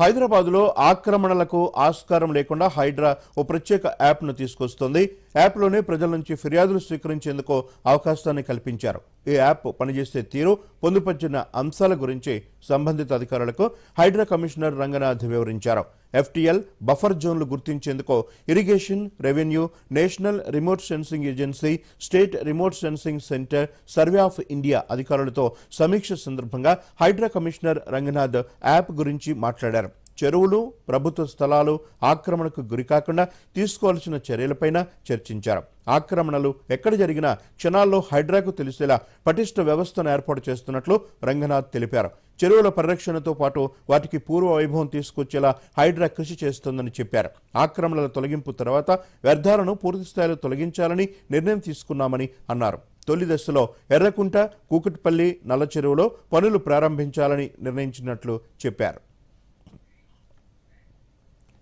హైదరాబాద్లో ఆక్రమణలకు ఆస్కారం లేకుండా హైడ్రా ఓ ప్రత్యేక యాప్ను తీసుకొస్తోంది. యాప్లోనే ప్రజల నుంచి ఫిర్యాదులు స్వీకరించేందుకు అవకాశాన్ని కల్పించారు. ఈ యాప్ పనిచేసే తీరు పొందుపరిచిన అంశాల గురించి సంబంధిత అధికారులకు హైడ్రా కమిషనర్ రంగనాథ్ వివరించారు. ఎఫ్టీఎల్ బఫర్ జోన్లు గుర్తించేందుకు irrigation revenue national remote sensing agency state remote sensing centre survey of India అధికారులతో సమీక్ష సందర్భంగా హైడ్రా కమిషనర్ రంగనాథ్ యాప్ గురించి మాట్లాడారు. చెరువులు ప్రభుత్వ స్థలాలు ఆక్రమణకు గురికాకుండా తీసుకోవాల్సిన చర్యలపైన చర్చించారు. ఆక్రమణలు ఎక్కడ జరిగినా క్షణాల్లో హైడ్రాకు తెలిసేలా పటిష్ట వ్యవస్థను ఏర్పాటు చేస్తున్నట్లు రంగనాథ్ తెలిపారు. చెరువుల పరిరక్షణతో పాటు వాటికి పూర్వ వైభవం తీసుకొచ్చేలా హైడ్రా కృషి చేస్తోందని చెప్పారు. ఆక్రమణల తొలగింపు తర్వాత వ్యర్థాలను పూర్తి స్థాయిలో తొలగించాలని నిర్ణయం తీసుకున్నామని అన్నారు. తొలి దశలో ఎర్రకుంట కూకట్పల్లి నల్ల చెరువులో పనులు ప్రారంభించాలని నిర్ణయించినట్లు చెప్పారు.